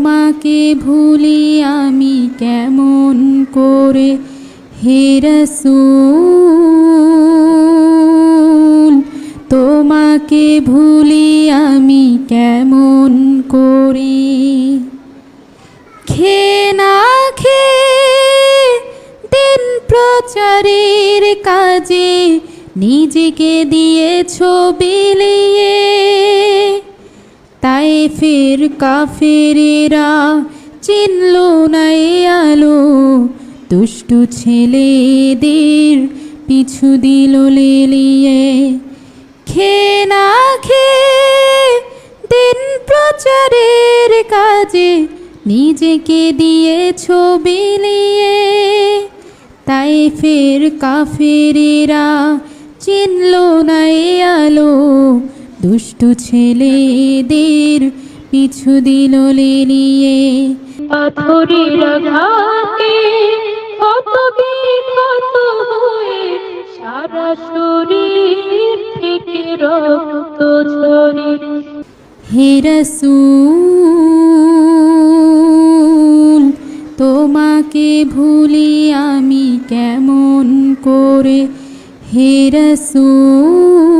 তোমাকে ভুলি আমি কেমন করে? হে রসূল, তোমাকে ভুলি আমি কেমন করে? খে না খে দিন প্রচারের কাজে নিজেকে দিয়েছ বিলিয়ে। তাই ফের কাফেরেরা চিনল না এ আলো। দুষ্টু ছেলেদের পিছু দিল লেলিয়ে। খে না খে দিন প্রচারের কাজে নিজেকে দিয়েছ বিলিয়ে তাই ফের কাফেরেরা চিনল না আলো। দুষ্টু ছেলেদের পিছু দিল লেলিয়ে। পাথরের আঘাতে কত বিক্ষত হয়ে সারা শরীর থেকে রক্ত ঝরে। হে রসূল তোমাকে ভুলি আমি কেমন করে? হে রসূল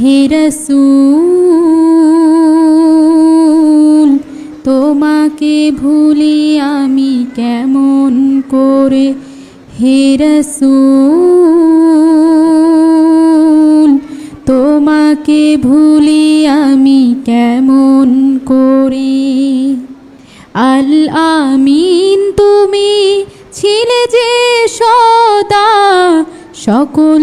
হে রসূল, তোমাকে ভুলি আমি কেমন করে? হে রসূল, তোমাকে ভুলি আমি কেমন করে? আল আমিন, তুমি ছিলে যে সদা সকল